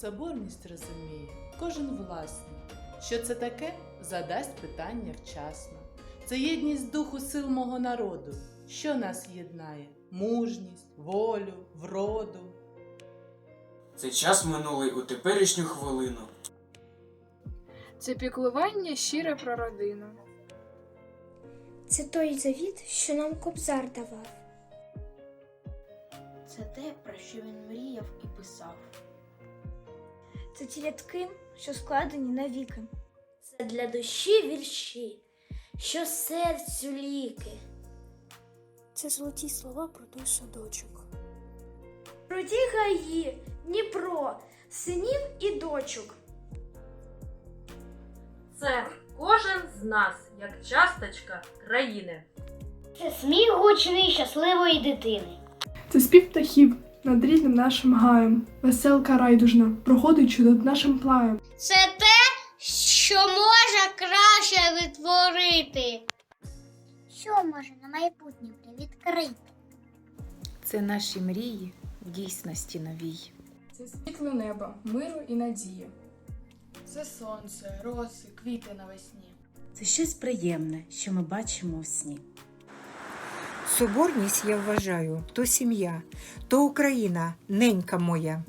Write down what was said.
Соборність розуміє кожен власно. Що це таке, задасть питання вчасно. Це єдність духу сил мого народу. Що нас єднає? Мужність, волю, вроду. Це час минулий у теперішню хвилину. Це піклування щире про родину. Це той завіт, що нам кобзар давав. Це те, про що він мріяв і писав. Це ті рядки, що складені навіки. Це для душі вірші, що серцю ліки. Це золоті слова про той садочок. Про ті гаї, Дніпро, синів і дочок. Це кожен з нас, як часточка країни. Це сміх гучний щасливої дитини. Це спів птахів над рідним нашим гаєм. Веселка райдужна проходить над нашим плаєм. Це те, що може краще відтворити. Що може на майбутнє привідкрити? Це наші мрії в дійсності новій. Це світле небо, миру і надії. Це сонце, роси, квіти навесні. Це щось приємне, що ми бачимо в сні. Соборність, я вважаю, то сім'я, то Україна, ненька моя.